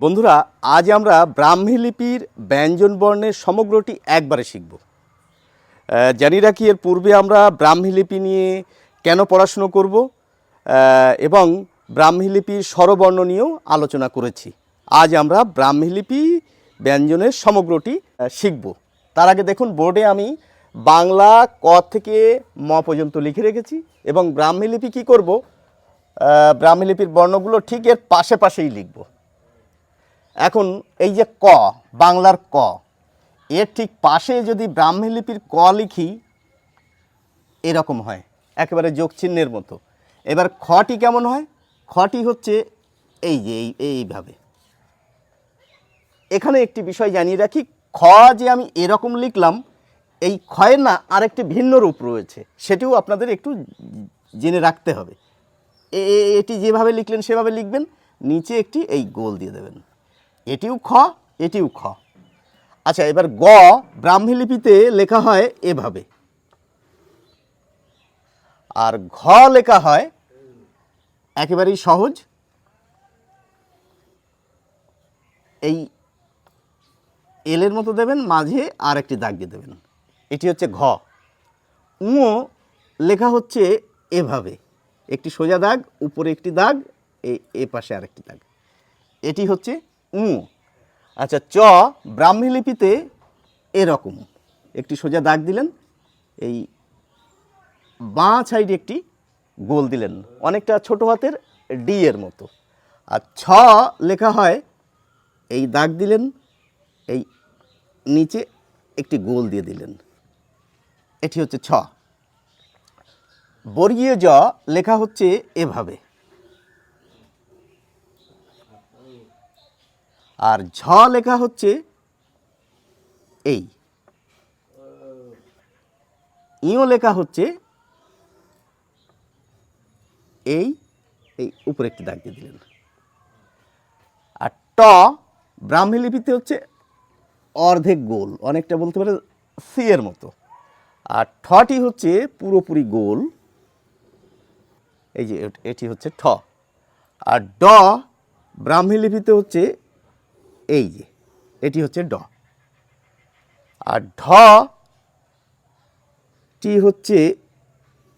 বন্ধুরা, আজ আমরা ব্রাহ্মী লিপির ব্যঞ্জন বর্ণের সমগ্রটি একবারে শিখব। জানি রাখি এর পূর্বে আমরা ব্রাহ্মী লিপি নিয়ে কেন পড়াশুনো করব এবং ব্রাহ্মী লিপির স্বরবর্ণ নিয়েও আলোচনা করেছি। আজ আমরা ব্রাহ্মী লিপি ব্যঞ্জনের সমগ্রটি শিখব। তার আগে দেখুন, বোর্ডে আমি বাংলা ক থেকে ম পর্যন্ত লিখে রেখেছি, এবং ব্রাহ্মী লিপি কী করব ব্রাহ্মী লিপির বর্ণগুলো ঠিক এর পাশে পাশেই লিখব। এখন এই যে ক, বাংলার ক, এর ঠিক পাশে যদি ব্রাহ্মী লিপির ক লিখি, এরকম হয়, একেবারে যোগ চিহ্নের মতো। এবার খটি কেমন হয়? খটি হচ্ছে এই যে, এই, এইভাবে। এখানে একটি বিষয় জানিয়ে রাখি, খ যে আমি এরকম লিখলাম, এই ক্ষয়ের না আরেকটি ভিন্ন রূপ রয়েছে, সেটিও আপনাদের একটু জেনে রাখতে হবে। এটি যেভাবে লিখলেন সেভাবে লিখবেন, নিচে একটি এই গোল দিয়ে দেবেন। এটিও খ এটিও খ। আচ্ছা এবার গ, ব্রাহ্মী লিপিতে লেখা হয় এভাবে। আর ঘ লেখা হয় একেবারেই সহজ। এই এলের মতো দেবেন, মাঝে আর একটি দাগ দিয়ে দেবেন। এটি হচ্ছে ঘ। উঁ লেখা হচ্ছে এভাবে। একটি সোজা দাগ, উপরে একটি দাগ এ পাশে আরেকটি দাগ। এটি হচ্ছে উঁ। আচ্ছা চ, ব্রাহ্মী লিপিতে এরকম। একটি সোজা দাগ দিলেন, এই বাঁ সাইডে একটি গোল দিলেন। অনেকটা ছোট হাতের ডি এর মতো। আর ছ লেখা হয়, এই দাগ দিলেন, এই নিচে একটি গোল দিয়ে দিলেন। এটি হচ্ছে ছ। বর্গীয় জ লেখা হচ্ছে এভাবে। আর ঝ লেখা হচ্ছে এই। ইও লেখা হচ্ছে এই এই উপরে একটি দাগ দিয়ে দিলেন। আর ট ব্রাহ্মী লিপিতে হচ্ছে অর্ধেক গোল, অনেকটা বলতে পারে সি এর মতো। আর ঠটি হচ্ছে পুরোপুরি গোল, এই যে এটি হচ্ছে ঠ। আর ড ব্রাহ্মী লিপিতে হচ্ছে এই যে, এটি হচ্ছে ড। আর ঢ, টি হচ্ছে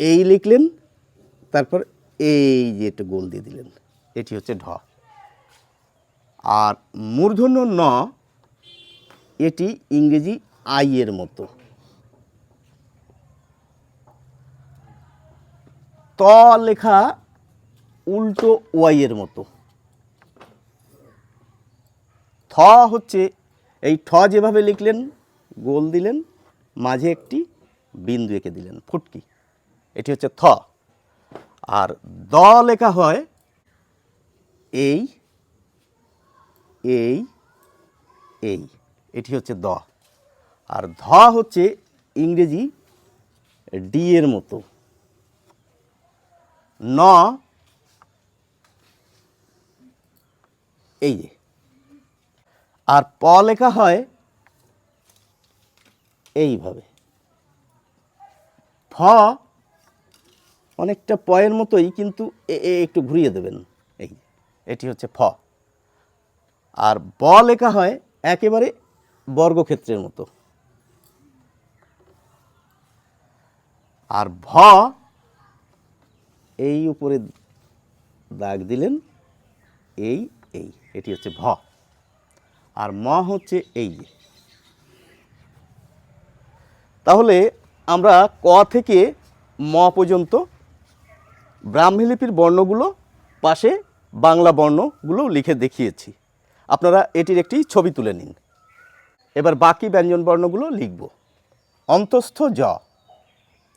এই লিখলেন, তারপর এই যে একটু গোল দিয়ে দিলেন, এটি হচ্ছে ঢ। আর মূর্ধন্য ন, এটি ইংরেজি আই এর মতো। ত লেখা উল্টো ওয়াই এর মতো। থ হচ্ছে, এই ঠ যেভাবে লিখলেন, গোল দিলেন, মাঝে একটি বিন্দু এঁকে দিলেন, ফুটকি। এটি হচ্ছে থ। আর দ লেখা হয়, এই এই এই। এটি হচ্ছে দ। আর ধ হচ্ছে ইংরেজি ডি এর মতো। ন, এই যে। আর প লেখা হয় এইভাবে। ফ অনেকটা পয়ের মতোই, কিন্তু একটু ঘুরিয়ে দেবেন। এই এটি হচ্ছে ফ। আর ব লেখা হয় একেবারে বর্গক্ষেত্রের মতো। আর ভ এই উপরে দাগ দিলেন, এই এই, এটি হচ্ছে ভ। আর ম হচ্ছে এই তাহলে আমরা ক থেকে ম পর্যন্ত ব্রাহ্মী লিপির বর্ণগুলো পাশে বাংলা বর্ণগুলো লিখে দেখিয়েছি। আপনারা এটির একটি ছবি তুলে নিন। এবার বাকি ব্যঞ্জন বর্ণগুলো লিখব। অন্তস্থ জ।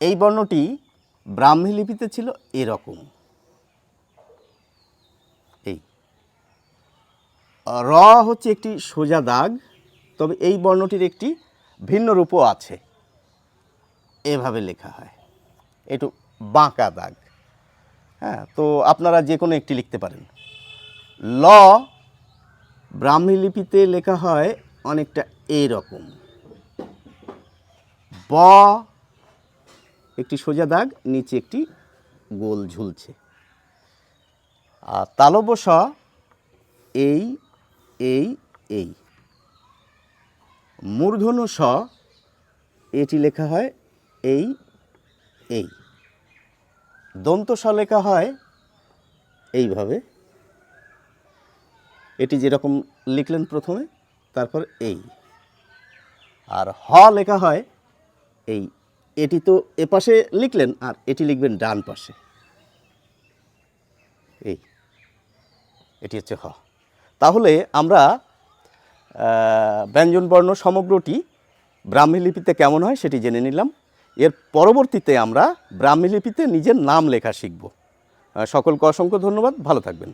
এই বর্ণটি ব্রাহ্মী লিপিতে ছিল এরকম। র হচ্ছে একটি সোজা দাগ, তবে এই বর্ণটির একটি ভিন্ন রূপও আছে। এভাবে লেখা হয়। একটু বাঁকা দাগ। হ্যাঁ তো আপনারা যে কোনো একটি লিখতে পারেন। ল, ব্রাহ্মী লিপিতে লেখা হয় অনেকটা এইরকম ব, একটি সোজা দাগ, নিচে একটি গোল ঝুলছে। আর তালবস এই এই এই। মূর্ধন্য স, এটি লেখা হয় এই এই। দন্ত স লেখা হয় এইভাবে। এটি যেরকম লিখলেন প্রথমে, তারপর এই। আর হ লেখা হয় এই। এটি তো এপাশে লিখলেন, আর এটি লিখবেন ডান পাশে। এই। এটি হচ্ছে হ। তাহলে আমরা ব্যঞ্জনবর্ণ সমগ্রটি ব্রাহ্মী লিপিতে কেমন হয় সেটি জেনে নিলাম। এর পরবর্তীতে আমরা ব্রাহ্মী লিপিতে নিজের নাম লেখা শিখব। সকলকে অসংখ্য ধন্যবাদ। ভালো থাকবেন।